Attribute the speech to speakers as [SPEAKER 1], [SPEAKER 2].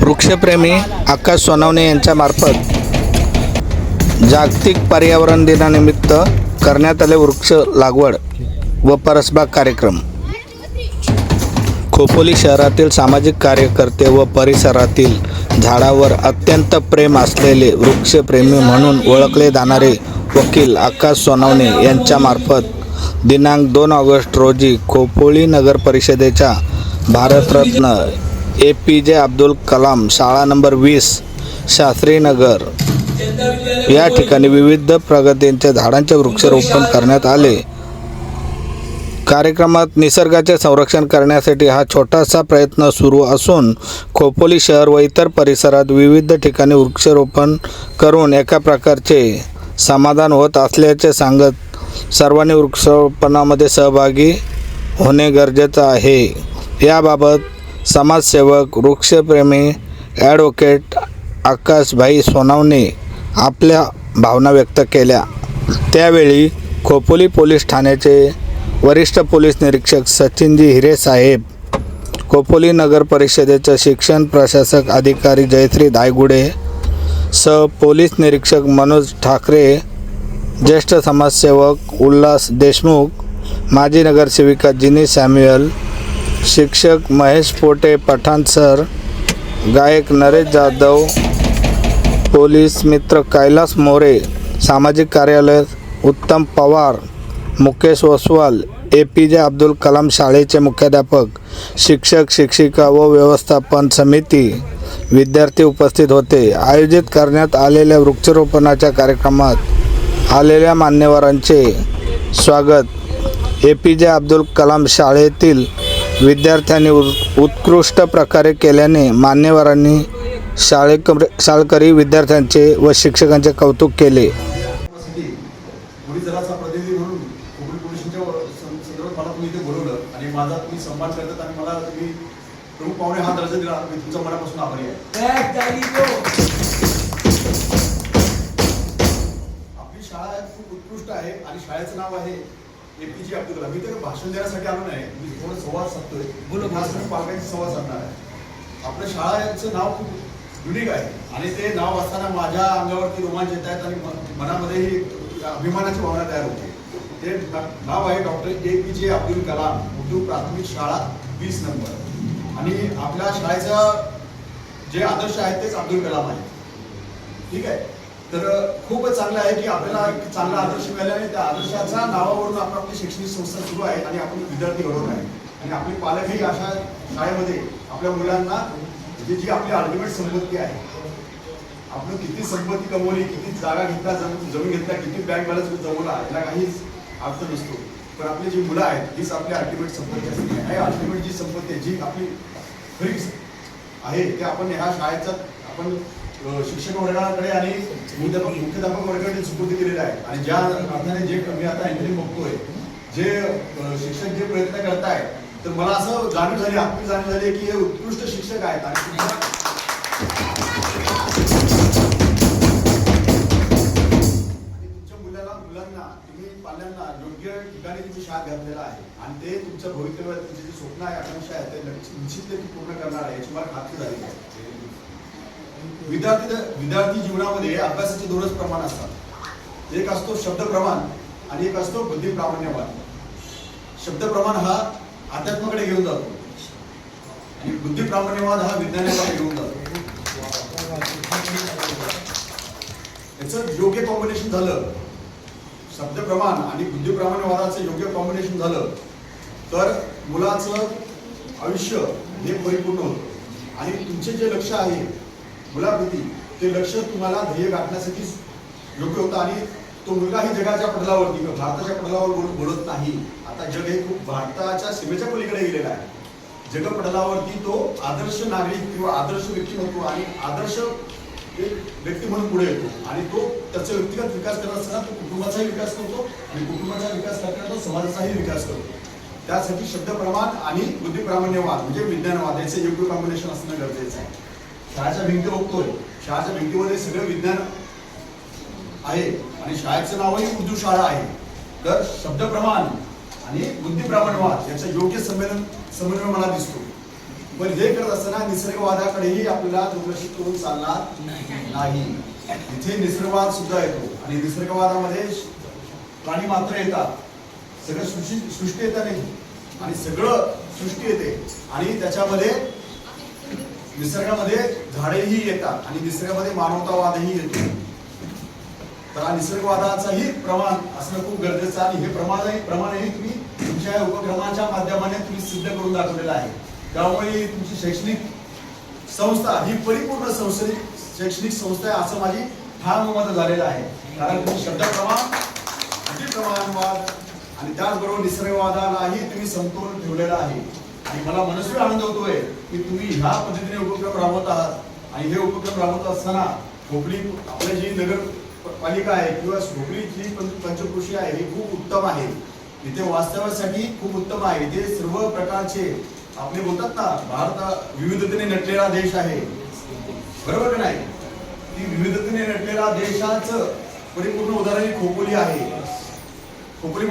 [SPEAKER 1] वृक्षप्रेमी आकाश सोनवणे यांच्यामार्फत जागतिक पर्यावरण दिनानिमित्त करण्यात आले वृक्ष लागवड व परसबाग कार्यक्रम. खोपोली शहरातील सामाजिक कार्यकर्ते व परिसरातील झाडावर अत्यंत प्रेम असलेले वृक्षप्रेमी म्हणून ओळखले जाणारे वकील आकाश सोनवणे यांच्यामार्फत दिनांक दोन ऑगस्ट रोजी खोपोली नगर परिषदेच्या भारतरत्न ए पी जे अब्दुल कलाम शाळा नंबर वीस शास्त्रीनगर. या ठिकाणी विविध प्रगतींच्या झाडांचे वृक्षारोपण करण्यात आले. कार्यक्रमात निसर्गाचे संरक्षण करण्यासाठी हा छोटासा प्रयत्न सुरू असून खोपोली शहर व इतर परिसरात विविध ठिकाणी वृक्षारोपण करून एका प्रकारचे समाधान होत असल्याचे सांगत सर्वांनी वृक्षारोपणामध्ये सहभागी होणे गरजेचं आहे. याबाबत समाजसेवक वृक्षप्रेमी ॲडव्होकेट आकाशभाई सोनावणे आपल्या भावना व्यक्त केल्या. त्यावेळी खोपोली पोलीस ठाण्याचे वरिष्ठ पोलीस निरीक्षक सचिनजी हिरेसाहेब खोपोली नगर परिषदेचे शिक्षण प्रशासक अधिकारी जयश्री दायगुडे स पोलीस निरीक्षक मनोज ठाकरे ज्येष्ठ समाजसेवक उल्हास देशमुख माजी नगरसेविका जिनी सॅम्युअल शिक्षक महेश पोटे पठाण सर गायक नरेश जाधव पोलीस मित्र कैलास मोरे सामाजिक कार्यालय Uttam Pawar Mukesh Oswal A P J Abdul Kalam शाळेचे मुख्याध्यापक शिक्षक शिक्षिका व व्यवस्थापन समिती विद्यार्थी उपस्थित होते. आयोजित करण्यात आलेल्या वृक्षारोपणाच्या कार्यक्रमात आलेल्या मान्यवरांचे स्वागत. ए पी जे अब्दुल कलाम शाळेतील विद्यार्थ्यांनी उत् उत्कृष्ट प्रकारे केल्याने मान्यवरांनी शाळेक शाळकरी विद्यार्थ्यांचे व शिक्षकांचे कौतुक केले.
[SPEAKER 2] आपली शाळा खूप उत्कृष्ट आहे आणि शाळेचं नाव आहे एपीजे अब्दुल कलाम मी तर भाषण देण्यासाठी आलो नाही. मी थोडं संवाद साधतोय. बोलो खास करून पालकांशी संवाद साधणार आहे. आपल्या शाळेचं नाव खूप युनिक आहे. आणि ते नाव असताना माझ्या अंगावरती रोमांच येत आहेत आणि मनामध्येही अभिमानाची भावना तयार होते. ते नाव आहे doctor A P J Abdul Kalam. Urdu प्राथमिक शाळा वीस नंबर. आणि आपल्या शाळेचं जे आदर्श आहेत तेच अब्दुल कलाम आहेत ठीक आहे? तर खूपच चांगलं आहे की आपल्याला एक चांगला आदर्श आणि त्या आदर्शाच्या नावावरून आपण आपली शैक्षणिक संस्था सुरू आहे आणि आपण विद्यार्थी घडवत आहे. आणि आपले पालकही अशा शाळेमध्ये आपल्या मुलांना जी जी आपली अल्टिमेट संपत्ती आहे. आपण किती संपत्ती कमवली किती जागा घेतला जमीन जमीन घेतला किती बँक बॅलन्स जमवला याला काहीच अर्थ नसतो. पण आपली जी मुलं आहेत हीच आपली अल्टिमेट संपत्ती असते. आणि अल्टिमेट जी संपत्ती आहे जी आपली फ्रीज आहे ते आपण ह्या शाळेचा आपण शिक्षक वर्गाकडे आणि मुख्याध्यापक मुख्याध्यापक वर्गाकडे सुपूर्द केलेला आहे. आणि ज्या अर्थाने जे मी आता इंटरव्ह्यू बघतोय जे शिक्षक जे प्रयत्न करतायत तर मला असं जाणीव झाली आपली जाणीव झाली की हे उत्कृष्ट शिक्षक आहेत. आणि तुमच्या- मुलाला मुलांना तुम्ही पाल्यांना योग्य ठिकाणी तुम्ही शाळा घातलेला आहे. आणि ते तुमच्या भवितव्यात तुमचे जे स्वप्न आहे आकांक्षा आहे ते निश्चित ते पूर्ण करणार आहे याची मला खात्री झाली आहे. विद्यार्थी विद्यार्थी जीवनामध्ये अभ्यासाचे दोनच प्रमाण असतात. एक असतो शब्द प्रमाण आणि एक असतो बुद्धी प्रामाण्यवाद शब्द प्रमाण हा अध्यात्माकडे घेऊन जातो. आणि बुद्धी प्रामाण्यवाद हा विज्ञानाकडे घेऊन जातो. याचं योग्य कॉम्बिनेशन झालं शब्द प्रमाण आणि बुद्धी प्रामाण्यवादाचं योग्य कॉम्बिनेशन झालं तर मुलाचं आयुष्य हे परिपूर्ण होतं. आणि तुमचे जे लक्ष आहे मुलाखती ते लक्ष तुम्हाला ध्येय गाठण्यासाठी योग्य होतं. आणि तो मुलगा ही जगाच्या पडलावरती किंवा भारताच्या पडलावर बोलत नाही. आता जग हे खूप भारताच्या सीमेच्या पलीकडे गेलेलं आहे. जगपटलावरती तो आदर्श नागरिक किंवा आदर्श व्यक्ती होतो आणि आदर्श एक व्यक्ती म्हणून पुढे येतो. आणि तो त्याचा व्यक्तिगत विकास करत असताना तो कुटुंबाचाही विकास करतो आणि कुटुंबाचा विकास करताना तो समाजाचाही विकास करतो. त्यासाठी शब्द प्रमाण आणि बुद्धिप्रामाण्यवाद म्हणजे विज्ञानवाद याचे योग्य कॉम्बिनेशन असणं गरजेचं आहे. शाळेच्या भिंती बघतोय. शाळेच्या भिंतीमध्ये सगळं विज्ञान आहे आणि शाळेचं नावही उर्दू शाळा आहे. तर शब्द प्रमाण आणि बुद्धी प्रामाण्यवाद याचं योग्य संमेलन समन्वय मला दिसतो. पण हे करत असताना निसर्गवादाकडेही आपल्याला दुर्लक्षित करून चालणार नाही. इथे निसर्गवाद सुद्धा येतो आणि निसर्गवादामध्ये प्राणी मात्र येतात. सगळं सृष्टी सृष्टी येतं नाही आणि सगळं सृष्टी येते. आणि त्याच्यामध्ये निसर्गामध्ये झाडेही येतात आणि निसर्गामध्ये मानवतावादही येतो. तर हा निसर्गवादाचाही प्रमाण असणं खूप गरजेचं आहे आणि हे प्रमाणही प्रमाणही तुम्ही तुमच्या उपक्रमाच्या माध्यमाने तुम्ही सिद्ध करून दाखवलेलं आहे. त्यामुळे तुमची शैक्षणिक संस्था ही परिपूर्ण संस्थेची शैक्षणिक संस्था आहे असं माझी ठाम मत झालेलं आहे. कारण तुम्ही शब्दप्रमाण प्रमाणवाद आणि त्याचबरोबर निसर्गवादालाही तुम्ही संपूर्ण ठेवलेला आहे. आणि मला मनस्वी आनंद होतोय की तुम्ही ह्या पद्धतीने उपक्रम राबवत आहात आणि हे उपक्रम राबवत असताना खोपली आपल्या जी नगर पालिका आहे किंवा खोपली जी पंचकृषी आहे ही खूप उत्तम आहे. इथे वास्तव्यासाठी खूप उत्तम आहे. इथे सर्व प्रकारचे आपले बोलतात ना भारत विविधतेने नटलेला देश आहे. बरोबर नाही? ती विविधतेने नटलेला देशाचं परिपूर्ण उदाहरण ही खोपोली आहे. खोपोली